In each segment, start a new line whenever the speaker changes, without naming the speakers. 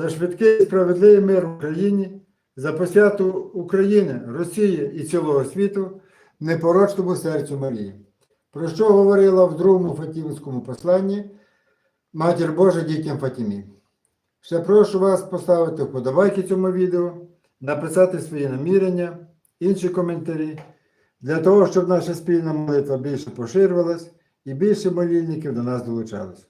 за швидкий справедливий мир в Україні, за посвяту України, Росії і цілого світу, непорочному серцю Марії. Про що говорила в другому Фатімському посланні Матір Божа дітям Фатімі. Ще прошу вас поставити вподобайки цьому відео, написати свої намірення, інші коментарі, для того, щоб наша спільна молитва більше поширювалась і більше молільників до нас долучалось.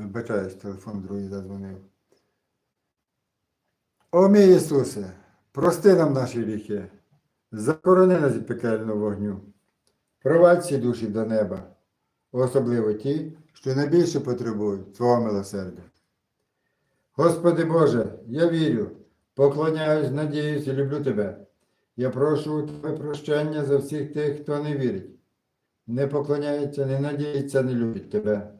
Вибачаюсь, телефон другий задзвонив. О мій Ісусе, прости нам наші гріхи, захорони нас від пекельного вогню, провадь ці душі до неба, особливо ті, що найбільше потребують Твого милосердя. Господи Боже, я вірю, поклоняюсь, надіюсь і люблю Тебе. Я прошу у Тебе прощення за всіх тих, хто не вірить, не поклоняється, не надіється, не любить Тебе.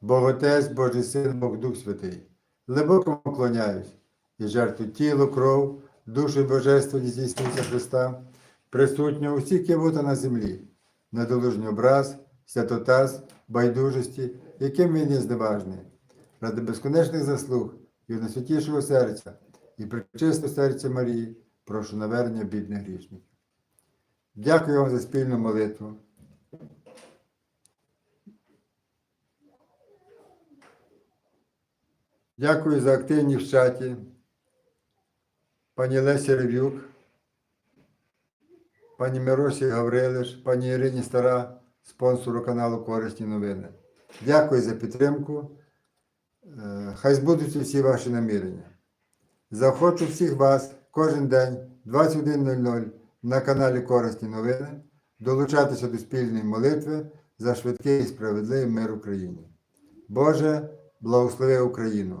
Бог Отець, Божий Син, Бог Дух Святий, глибоко поклоняюсь і жертву тіло, кров, душу і божество Ісуса Христа, присутнього у всіх кивота на землі, недолужній образ, святотаз, байдужості, яким він є зневажний, ради безконечних заслуг і найсвятішого серця і причистого серця Марії, прошу навернення бідних грішників. Дякую вам за спільну молитву. Дякую за активність в чаті. Пані Лесі Рев'юк, пані Миросі Гаврилиш, пані Ірині Стара, спонсору каналу Корисні новини. Дякую за підтримку. Е, Хай збудуться всі ваші намірення. Захочу всіх вас кожен день 21.00 на каналі Корисні новини долучатися до спільної молитви за швидкий і справедливий мир Україні. Боже, благослови Україну,